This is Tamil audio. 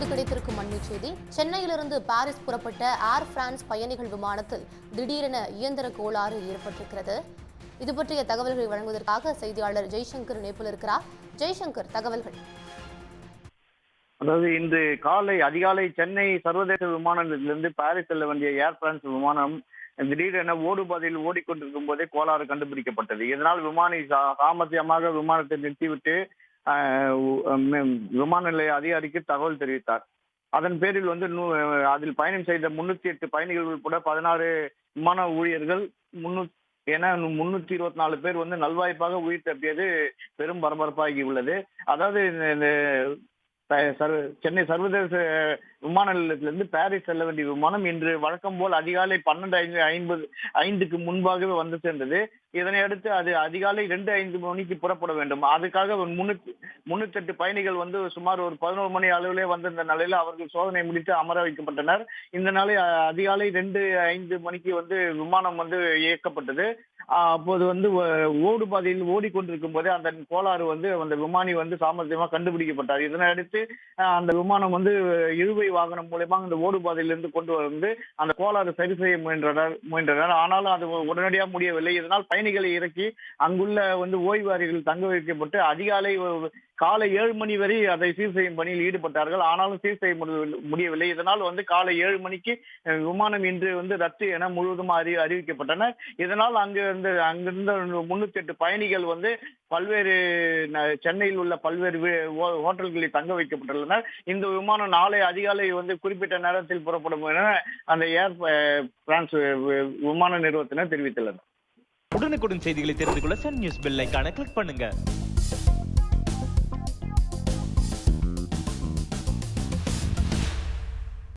இப்போது கிடைத்திருக்கும் அண்மை செய்தி. சென்னையிலிருந்து பாரிஸ் புறப்பட்ட ஏர் பிரான்ஸ் பயணிகள் விமானத்தில் திடீரென இயந்திர கோளாறு ஏற்பட்டிருக்கிறது. இது பற்றிய தகவல்களை வழங்குவதற்காக செய்தியாளர் ஜெய்சங்கர் இணைப்பில் இருக்கிறார். ஜெய்சங்கர் தகவல்கள். அதாவது இன்று காலை அதிகாலை சென்னை சர்வதேச விமான நிலையத்திலிருந்து பாரிஸ் செல்ல வேண்டிய ஏர் பிரான்ஸ் விமானம் திடீரென ஓடுபாதையில் ஓடிக்கொண்டிருக்கும் போதே கோளாறு கண்டுபிடிக்கப்பட்டது. இதனால் விமானி சா- சாமர்த்தியமாக விமானத்தை நிறுத்திவிட்டு விமான நிலைய அதிகாரிக்கு தகவல் தெரிவித்தார். அதன் பேரில் வந்து நூ- அதில் பயணம் செய்த முன்னூத்தி எட்டு பயணிகள் உட்பட பதினாறு விமான ஊழியர்கள் முன்னூத்தி என முன்னூத்தி இருபத்தி நாலு பேர் வந்து நல்வாய்ப்பாக உயிர் தப்பியது பெரும் பரபரப்பாகி உள்ளது. அதாவது சென்னை சர்வதேச விமான நிலையத்திலிருந்து பாரிஸ் செல்ல வேண்டிய விமானம் இன்று வழக்கம் போல் அதிகாலை பன்னெண்டு ஐந்து ஐம்பது ஐந்துக்கு முன்பாகவே வந்து சேர்ந்தது. இதனை அடுத்து அது அதிகாலை ரெண்டு ஐந்து மணிக்கு புறப்பட வேண்டும். அதுக்காக ஒரு முன்னூத்தி முன்னூத்தெட்டு பயணிகள் வந்து சுமார் ஒரு பதினோரு மணி அளவிலே வந்திருந்த நிலையில் அவர்கள் சோதனை முடித்து அமர வைக்கப்பட்டனர். இந்த நாளை அதிகாலை ரெண்டு ஐந்து மணிக்கு வந்து விமானம் வந்து இயக்கப்பட்டது. அப்போது வந்து ஓடு பாதையில் ஓடிக்கொண்டிருக்கும் போதே அந்த கோளாறு வந்து அந்த விமானி வந்து சாமர்த்தியமா கண்டுபிடிக்கப்பட்டார். இதனை அடுத்து அந்த விமானம் வந்து இழுவை வாகனம் மூலயமா அந்த ஓடு பாதையிலிருந்து கொண்டு வந்து அந்த கோளாறு சரி செய்ய முயன்றனர் முயன்றனர். ஆனாலும் அது உடனடியாக முடியவில்லை. இதனால் பயணிகளை இறக்கி அங்குள்ள வந்து ஓய்வாரிகள் தங்க வைக்கப்பட்டு அதிகாலை காலை ஏழு மணி வரை அதை சீர் செய்யும் பணியில் ஈடுபட்டார்கள். ஆனாலும் சீர் செய்ய முடியவில்லை- முடியவில்லை. இதனால் வந்து காலை ஏழு மணிக்கு விமானம் இன்று வந்து ரத்து என முழுவதும் அறி அறிவிக்கப்பட்டனர் இதனால் அங்கு இருந்து அங்கிருந்த முன்னூத்தி எட்டு பயணிகள் வந்து பல்வேறு சென்னையில் உள்ள பல்வேறு ஹோட்டல்களில் தங்க வைக்கப்பட்டுள்ளனர். இந்த விமானம் நாளை அதிகாலை வந்து குறிப்பிட்ட நேரத்தில் புறப்படும் என அந்த ஏர் பிரான்ஸ் விமான நிறுவனத்தினர் தெரிவித்துள்ளனர். உடனுக்குடன் செய்திகளை தெரிந்து கொள்ள சன் நியூஸ் பெல் கிளிக் பண்ணுங்க.